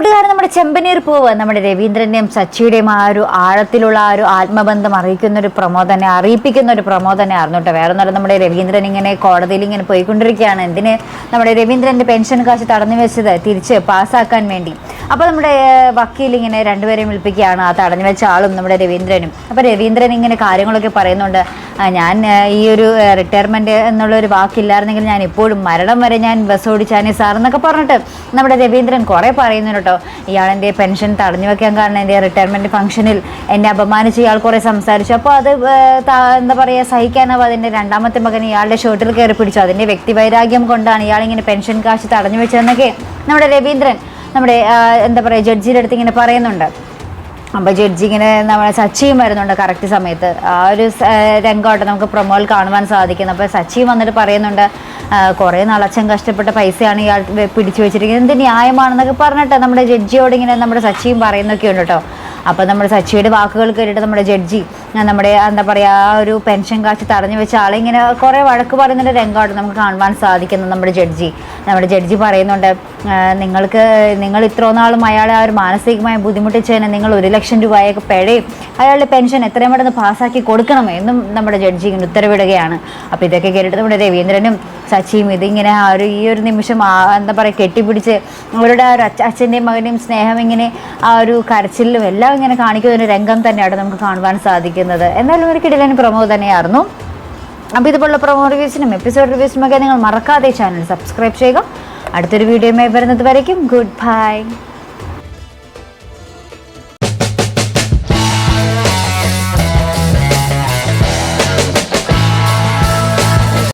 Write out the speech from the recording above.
കൂട്ടുകാരൻ നമ്മുടെ ചെമ്പനീർ പൂവ് നമ്മുടെ രവീന്ദ്രന്റെയും സച്ചിയുടെയും ആ ഒരു ആഴത്തിലുള്ള ആ ഒരു ആത്മബന്ധം അറിയിക്കുന്ന ഒരു പ്രമോദനെ അറിയിപ്പിക്കുന്ന ഒരു പ്രമോ തന്നെ ആയിരുന്നു കേട്ടോ. വേറെ ഒന്നും നമ്മുടെ രവീന്ദ്രൻ ഇങ്ങനെ കോടതിയിൽ ഇങ്ങനെ പോയിക്കൊണ്ടിരിക്കുകയാണ്. എന്തിന്? നമ്മുടെ രവീന്ദ്രന്റെ പെൻഷൻ കാശ് തടഞ്ഞു വെച്ചത് തിരിച്ച് പാസ്സാക്കാൻ വേണ്ടി. അപ്പോൾ നമ്മുടെ വക്കീൽ ഇങ്ങനെ രണ്ടുപേരെയും വിളിപ്പിക്കുകയാണ്. ആ തടഞ്ഞു വെച്ച ആളും നമ്മുടെ രവീന്ദ്രനും. അപ്പോൾ രവീന്ദ്രൻ ഇങ്ങനെ കാര്യങ്ങളൊക്കെ പറയുന്നുണ്ട്. ഞാൻ ഈ ഒരു റിട്ടയർമെന്റ് എന്നുള്ള ഒരു വാക്കില്ലായിരുന്നെങ്കിൽ ഞാൻ ഇപ്പോഴും മരണം വരെ ഞാൻ ബസ് ഓടിച്ചാനേ സാർ എന്നൊക്കെ പറഞ്ഞിട്ട് നമ്മുടെ രവീന്ദ്രൻ കുറേ പറയുന്നു കേട്ടോ. ഇയാളെന്റെ പെൻഷൻ തടഞ്ഞു വെക്കാൻ കാരണം എന്റെ റിട്ടയർമെന്റ് ഫംഗ്ഷനിൽ എന്നെ അപമാനിച്ച് ഇയാൾ കുറേ സംസാരിച്ചു. അപ്പോൾ അത് എന്താ പറയുക സഹിക്കാനാവും. അതിന്റെ രണ്ടാമത്തെ മകൻ ഇയാളുടെ ഷർട്ടിൽ കയറി പിടിച്ചു. അതിന്റെ വ്യക്തിവൈരാഗ്യം കൊണ്ടാണ് ഇയാളിങ്ങനെ പെൻഷൻ കാശ് തടഞ്ഞു വെച്ചതെന്നൊക്കെ നമ്മുടെ രവീന്ദ്രൻ നമ്മുടെ എന്താ പറയുക ജഡ്ജിയുടെ അടുത്ത് ഇങ്ങനെ പറയുന്നുണ്ട്. അപ്പോൾ ജഡ്ജി ഇങ്ങനെ നമ്മളെ സച്ചിയും വരുന്നുണ്ട് കറക്റ്റ് സമയത്ത്. ആ ഒരു രംഗമായിട്ട് നമുക്ക് പ്രൊമോയിൽ കാണുവാൻ സാധിക്കുന്നു. അപ്പോൾ സച്ചിയും വന്നിട്ട് പറയുന്നുണ്ട് കുറേ നാൾ കഷ്ടപ്പെട്ട പൈസയാണ് ഇയാൾ പിടിച്ചു വെച്ചിരിക്കുന്നത്. എന്ത് ന്യായമാണെന്നൊക്കെ പറഞ്ഞിട്ട് നമ്മുടെ ജഡ്ജിയോട് ഇങ്ങനെ നമ്മുടെ സച്ചിയും പറയുന്നൊക്കെ ഉണ്ട് കേട്ടോ. അപ്പോൾ നമ്മുടെ സച്ചിയുടെ വാക്കുകൾ കേട്ടിട്ട് നമ്മുടെ ജഡ്ജി നമ്മുടെ എന്താ പറയുക ആ ഒരു പെൻഷൻ കാശ് തടഞ്ഞു വെച്ച ആളെ ഇങ്ങനെ കുറേ വഴക്ക് പറയുന്നൊരു രംഗമാണ് നമുക്ക് കാണുവാൻ സാധിക്കുന്നത് നമ്മുടെ ജഡ്ജി. നമ്മുടെ ജഡ്ജി പറയുന്നുണ്ട് നിങ്ങൾക്ക് നിങ്ങൾ ഇത്ര നാളും അയാളെ ആ ഒരു മാനസികമായ ബുദ്ധിമുട്ടിച്ചതിന് നിങ്ങൾ ഒരു ലക്ഷം രൂപയൊക്കെ പിഴയും. അയാളുടെ പെൻഷൻ എത്രയും പെട്ടെന്ന് പാസ്സാക്കി കൊടുക്കണം എന്നും നമ്മുടെ ജഡ്ജി ഇങ്ങനെ ഉത്തരവിടുകയാണ്. അപ്പോൾ ഇതൊക്കെ കേട്ടിട്ട് നമ്മുടെ രവീന്ദ്രനും സച്ചിയും ഇതിങ്ങനെ ആ ഒരു ഈ ഒരു നിമിഷം എന്താ പറയുക കെട്ടിപ്പിടിച്ച് അവരുടെ ആ ഒരു അച്ഛ അച്ഛന്റെയും മകന്റെയും സ്നേഹം ഇങ്ങനെ ആ ഒരു കരച്ചിലും എല്ലാം ഇങ്ങനെ കാണിക്കുന്ന ഒരു രംഗം തന്നെയാണ് നമുക്ക് കാണുവാൻ സാധിക്കുന്നത്. എന്നാലും ഒരു കിടിലൻ പ്രമോ തന്നെയായിരുന്നു. അപ്പോൾ ഇതുപോലുള്ള പ്രൊമോ റിവ്യൂസിനും എപ്പിസോഡ് റിവ്യൂസിനും ഒക്കെ നിങ്ങൾ മറക്കാതെ ചാനൽ സബ്സ്ക്രൈബ് ചെയ്യുക. അടുത്തൊരു വീഡിയോയുമായി വരുന്നത് വരയ്ക്കും. Good bye